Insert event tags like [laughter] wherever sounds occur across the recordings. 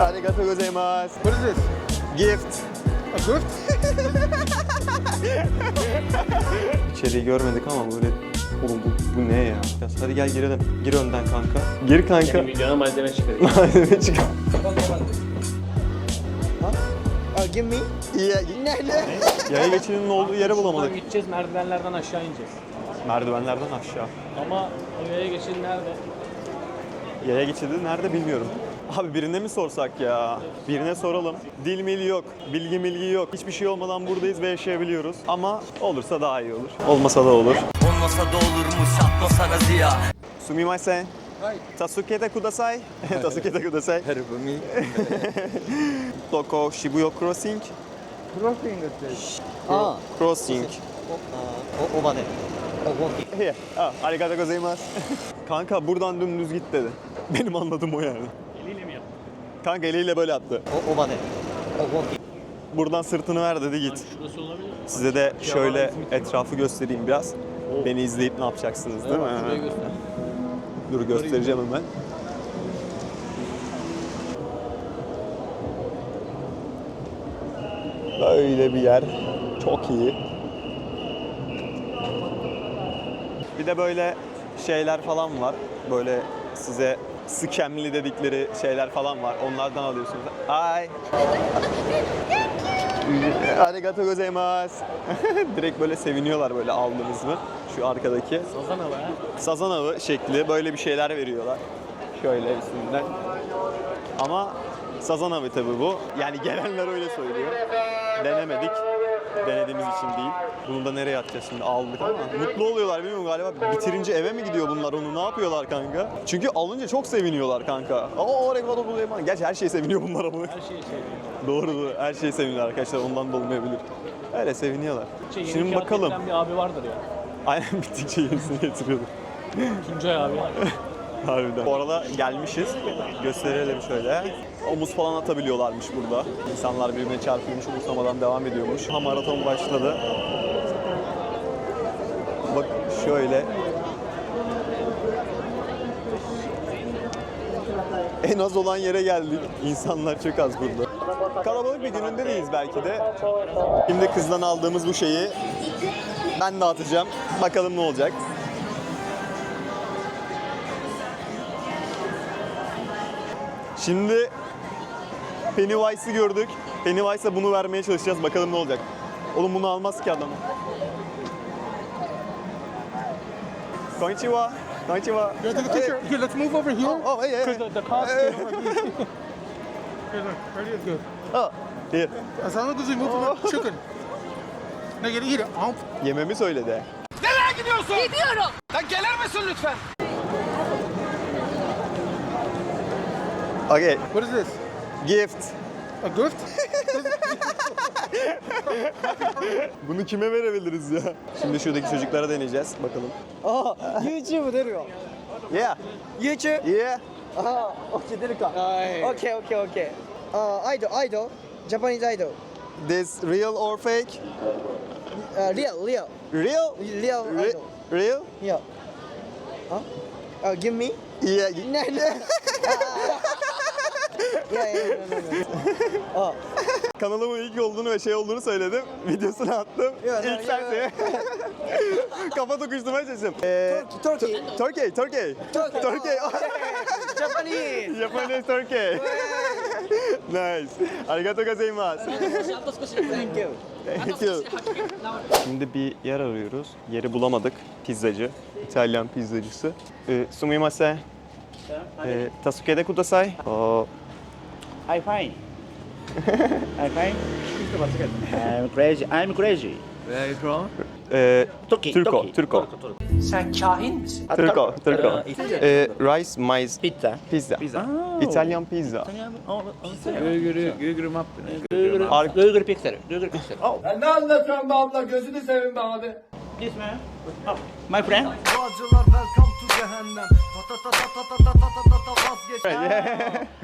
Arigato gozaimasu. What is this? Gift. A gift? [laughs] İçeriği görmedik ama böyle Oğlum bu, bu ne ya? Biraz hadi gel girelim. Gir önden kanka. Gir kanka. Senin videona malzeme çıkarayım. Malzeme çıkar. Uh, give me. İyi. Yaya geçidinin olduğu yeri bulamadık. Gideceğiz merdivenlerden aşağı ineceğiz. Merdivenlerden aşağı. Ama oraya geçin nerede? Yaya geçidi nerede bilmiyorum. Abi birine mi sorsak ya? Birine soralım. Dil mil yok, bilgi milgi yok. Hiçbir şey olmadan buradayız ve yaşayabiliyoruz. Ama olursa daha iyi olur. Olmasa da olur. Olmasa da olurmuş atmasana ziya Sumimasen. Tasukete kudasai. Tasukete kudasai. me. [laughs] Toko Shibuya Crossing. Crossing the place. Ah, Crossing. uh, o- over there. Oh, walking. Here. Ah, arigato gozaimasu. [laughs] Kanka buradan dümdüz git dedi. [laughs] Benim anladığım o yani. Eliyle mi yaptın? Kanka eliyle böyle yaptı. O- over there. Oh, walking. Buradan sırtını ver dedi git. Şurası olabilir? Size de şöyle etrafı göstereyim biraz. Beni izleyip ne yapacaksınız değil mi? Şurayı göster. Dur göstereceğim hemen. Böyle bir yer. Çok iyi. Bir de böyle şeyler falan var. Böyle size scamli dedikleri şeyler falan var. Onlardan alıyorsunuz. Ay. Arigato gozaimasu. [laughs] Direkt böyle seviniyorlar böyle aldınız mı? Şu arkadaki. Sazan ha. Sazan avı şekli böyle bir şeyler veriyorlar. Şöyle üstünden. Ama sazan avı tabi bu. Yani gelenler öyle söylüyor. Denemedik. Denediğimiz için değil. Bunu da nereye atacağız şimdi aldık ama mutlu oluyorlar bilmiyorum galiba bitirince eve mi gidiyor bunlar onu ne yapıyorlar kanka? Çünkü alınca çok seviniyorlar kanka. Aa kadar buraya falan. Gerçi her şey seviniyor bunlar ama. Her şeyi seviyorum. Doğru doğru her şey seviniyor arkadaşlar ondan da olmayabilir. Öyle seviniyorlar. Şey, Şimdi bakalım. bir abi vardır ya. Aynen [laughs] bittikçe yenisini getiriyorlar. Tuncay abi. [laughs] Harbiden. Bu arada gelmişiz. Gösterelim şöyle. Omuz falan atabiliyorlarmış burada. İnsanlar birbirine çarpıyormuş, umursamadan devam ediyormuş. Ha maraton başladı. Bak şöyle. En az olan yere geldik. İnsanlar çok az burada. Kalabalık bir gününde değiliz belki de. Şimdi kızdan aldığımız bu şeyi ben dağıtacağım. Bakalım ne olacak. Şimdi Pennywise'ı gördük. Pennywise'a bunu vermeye çalışacağız. Bakalım ne olacak. Oğlum bunu almaz ki adam. Konnichiwa. Konnichiwa. Yeah, a picture. Here, let's move over here. Oh, hey, hey. The, the cost Here, [laughs] look. Ready? It's good. Oh, here. As long as we move the chicken. Now you eat it. Yememi söyledi. Gidiyorum. Okay, What is this? gift. A gift? Bunu kime verebiliriz ya? Şimdi şuradaki çocuklara deneyeceğiz. Bakalım. 아, YouTube 出るよ。 Yeah. YouTube? Yeah. ああ、OK 出るか。OK OK OK。ああ、アイドルアイドル。ジャパニーズアイドル。 This real or fake? あ、リアルリアル。 Real? リアルアイ Re- ドル。 real? いや。あ？あ、give me？ Yeah. [laughs] ねね。 [laughs] Ya, Kanalımın ilk olduğunu ve şey olduğunu söyledim. Videosunu attım. Yo, ilk yo, sen [laughs] yo. Kafa tokuşturmaya çalıştım. Ee, Turkey. Turkey. Turkey. Turkey. Oh, Japanese. Japanese Turkey. [laughs] nice. Arigato gozaimasu. Thank you. Thank you. Şimdi bir yer arıyoruz. Yeri bulamadık. Pizzacı. İtalyan pizzacısı. Ee, sumimase. Ee, Tasuke'de kudasai. Oo. I fine. I fine. I'm crazy. I'm crazy. ee, Turkey. Turko, Turkey. Turko. Sen kahin misin? Turko, Turko. Uh, Ee, rice, maize, Pizza. pizza. Pizza. Oh. İtalyan pizza. Oh, Google, Google Map. Google, Ar- Google Pixel. Google Pixel. Oh, Ne anlatıyorsun be abla gözünü seveyim be abi. this man. Oh, my friend. Acılar welcome to cehennem Vazgeç.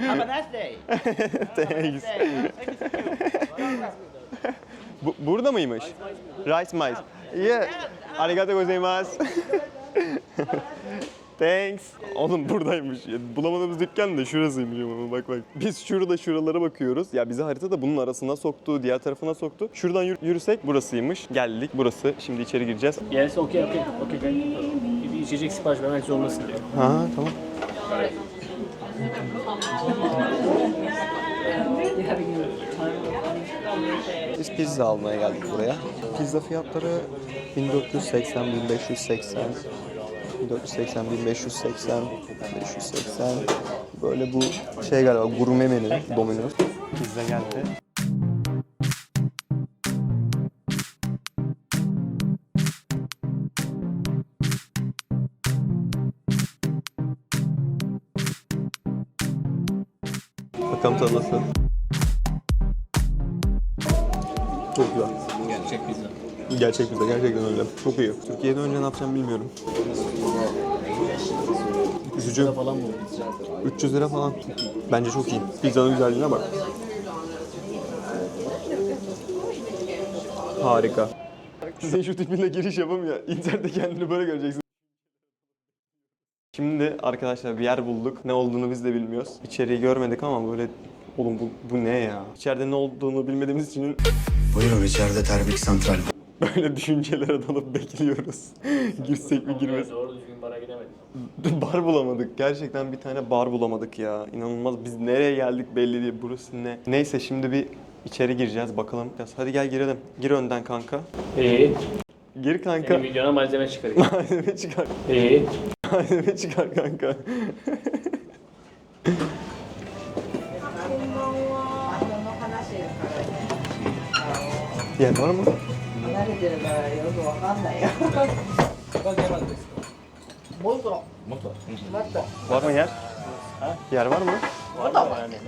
Have a nice day. [laughs] Thanks. Burada mıymış? Rice mice. Yeah. Arigato gozaimasu. Thanks. Oğlum buradaymış. Ya, bulamadığımız dükkan da şurasıymış bak bak. Biz şurada şuralara bakıyoruz. Ya bizi haritada bunun arasına soktu, diğer tarafına soktu. Şuradan yürüsek burasıymış. Geldik burası. Şimdi içeri gireceğiz. Yes, okay, okay. Okay, okay. İçecek sipariş vermek zorundasın diyor. Ha tamam. Biz pizza almaya geldik buraya. Pizza fiyatları 1480, 1580, 1480, 1580, 580. Böyle bu şey galiba gurme menü Domino's. Pizza geldi. Nasıl? Çok güzel. Gerçek pizza. Gerçek pizza gerçekten öyle. Çok iyi. Türkiye'de önce ne yapacağım bilmiyorum. Üzücü. Falan mı? 300 lira falan. Bence çok iyi. Pizzanın güzelliğine bak. Harika. Sizin şu tipinle giriş yapım ya. İnternette kendini böyle göreceksin. Şimdi arkadaşlar bir yer bulduk. Ne olduğunu biz de bilmiyoruz. İçeriği görmedik ama böyle oğlum bu, bu ne ya? İçeride ne olduğunu bilmediğimiz için Buyurun içeride termik santral. böyle düşüncelere dalıp bekliyoruz. Girsek mi girmesek Doğru düzgün bara gidemedim. Bar bulamadık. Gerçekten bir tane bar bulamadık ya. İnanılmaz. Biz nereye geldik belli değil. Burası ne? Neyse şimdi bir içeri gireceğiz bakalım. Hadi gel girelim. Gir önden kanka. İyi. Gir kanka. Senin videona malzeme çıkarayım. [laughs] Malzeme çıkar. İyi. あ違うかんかんこんばんはやからねいや、誰れてるからよくわかんないよ。他にあもっと。もっと。もわるもんや。や。るわんももっと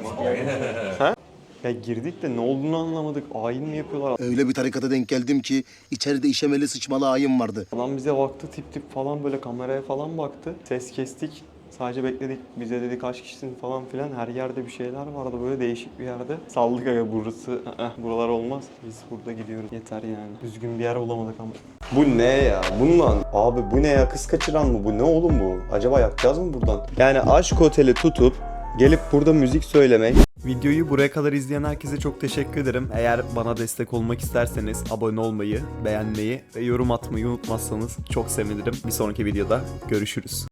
もっと Ya girdik de ne olduğunu anlamadık. Ayin mi yapıyorlar? Öyle bir tarikata denk geldim ki içeride işemeli sıçmalı ayım vardı. Adam bize baktı tip tip falan böyle kameraya falan baktı. Ses kestik. Sadece bekledik. Bize dedi kaç kişisin falan filan. Her yerde bir şeyler vardı böyle değişik bir yerde. Saldık aga burası. buralar olmaz. Biz burada gidiyoruz. Yeter yani. Düzgün bir yer bulamadık ama. Bu ne ya? Bundan. Abi bu ne ya? Kız kaçıran mı bu? Ne oğlum bu? Acaba yapacağız mı buradan? Yani aşk oteli tutup gelip burada müzik söylemek. Videoyu buraya kadar izleyen herkese çok teşekkür ederim. Eğer bana destek olmak isterseniz abone olmayı, beğenmeyi ve yorum atmayı unutmazsanız çok sevinirim. Bir sonraki videoda görüşürüz.